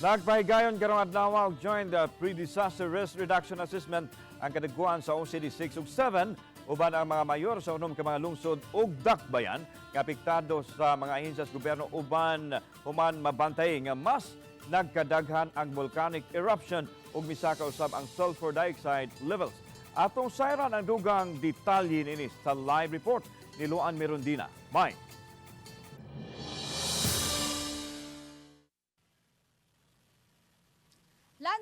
Nagpahigayon karong adlaw join the pre-disaster risk reduction assessment ang kadagkuan sa OCD 6 ug 7 uban ang mga mayor sa unom ka mga lungsod ug dakbayan nga apektado sa mga ahensya sa gobyerno uban human mabantay nga mas nagkadaghan ang volcanic eruption ug misaka usab ang sulfur dioxide levels. Atong sayran ang dugang detalye nini sa live report ni Luan Merundina. Mike.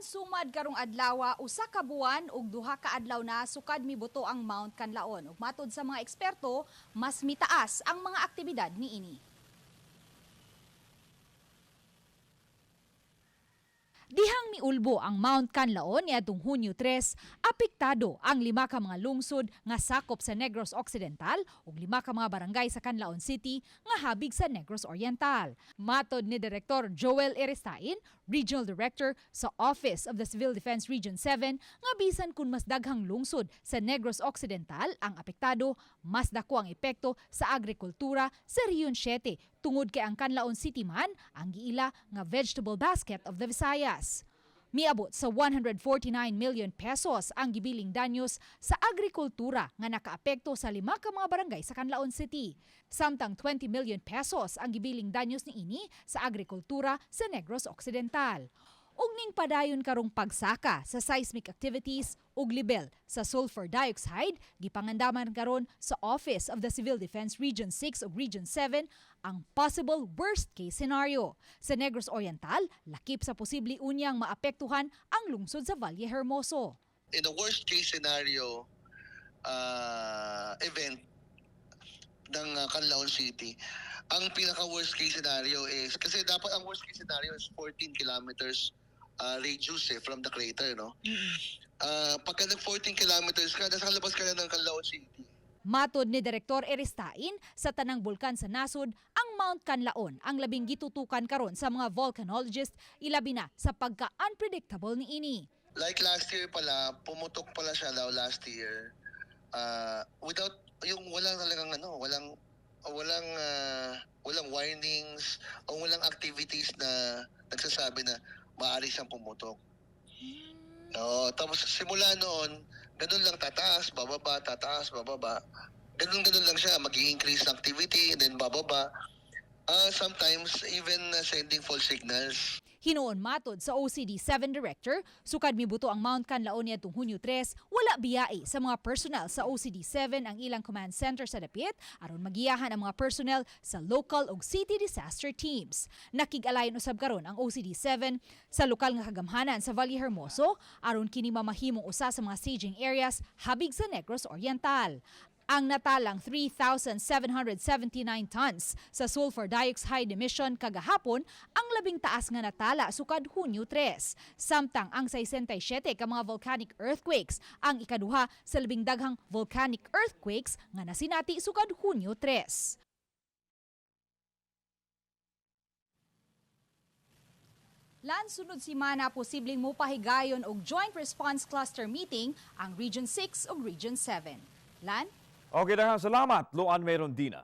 Sumad karong adlaw usa ka buwan ug duha ka adlaw na sukad mibuto ang Mount Kanlaon ug matod sa mga eksperto mas mitaas ang mga aktibidad niini. Dihang miulbo ang Mount Kanlaon niadtong Hunyo 3, apektado ang lima ka mga lungsod nga sakop sa Negros Occidental ug lima ka mga barangay sa Canlaon City nga habig sa Negros Oriental. Matod ni Direktor Joel Erestain, Regional Director sa Office of the Civil Defense Region 7, nga bisan kun mas daghang lungsod sa Negros Occidental ang apektado, mas dako ang epekto sa agrikultura sa Region 7 tungod kay ang Canlaon City man ang giila nga vegetable basket of the Visayas. Miabot sa 149 million pesos ang gibiling danyos sa agrikultura nga nakaapekto sa lima ka mga barangay sa Canlaon City. Samtang 20 million pesos ang gibiling danyos ni ini sa agrikultura sa Negros Occidental. Ug ning padayon karong pagsaka sa seismic activities ug level sa sulfur dioxide gipangandaman karon sa Office of the Civil Defense Region 6 ug Region 7 ang possible worst case scenario. Sa Negros Oriental, lakip sa posible unyang maapektuhan ang lungsod sa Valle Hermoso. in a worst case scenario uh, event ng uh, Canlaon City, ang pinaka worst case scenario is kasi dapat ang worst case scenario is 14 kilometers uh, radius eh, from the crater, no? Uh, pagka nag 14 kilometers ka, nasa labas ka na ng Canlaon City. Matod ni Direktor Eristain, sa tanang bulkan sa nasod, ang Mount Canlaon ang labing gitutukan karon sa mga volcanologist ilabi na sa pagka-unpredictable ni ini. Like last year pala, pumutok pala siya daw last year. Uh, without yung walang talagang ano, walang walang uh, walang warnings o walang activities na nagsasabi na maaari siyang pumutok. Oo, tapos simula noon, ganun lang tataas, bababa, tataas, bababa. Ganun-ganun lang siya, mag-increase ng activity and then bababa. Ah, sometimes even uh, sending false signals. Hinoon matod sa OCD 7 Director, sukad mibuto ang Mount Canlaon niadtong Hunyo 3, wala biyae sa mga personnel sa OCD 7 ang ilang command center sa dapit aron magiyahan ang mga personnel sa local ug city disaster teams. Nakig-alayon usab karon ang OCD 7 sa lokal nga kagamhanan sa Valle Hermoso aron kini mamahimong usa sa mga staging areas habig sa Negros Oriental ang natalang 3,779 tons sa sulfur dioxide emission kagahapon ang labing taas nga natala sukad Hunyo 3. Samtang ang 67 ka mga volcanic earthquakes ang ikaduha sa labing daghang volcanic earthquakes nga nasinati sukad Hunyo 3. Lan sunod si Mana posibleng mopahigayon og Joint Response Cluster Meeting ang Region 6 ug Region 7. Lan? Okay, daghang salamat, Luan Merundina.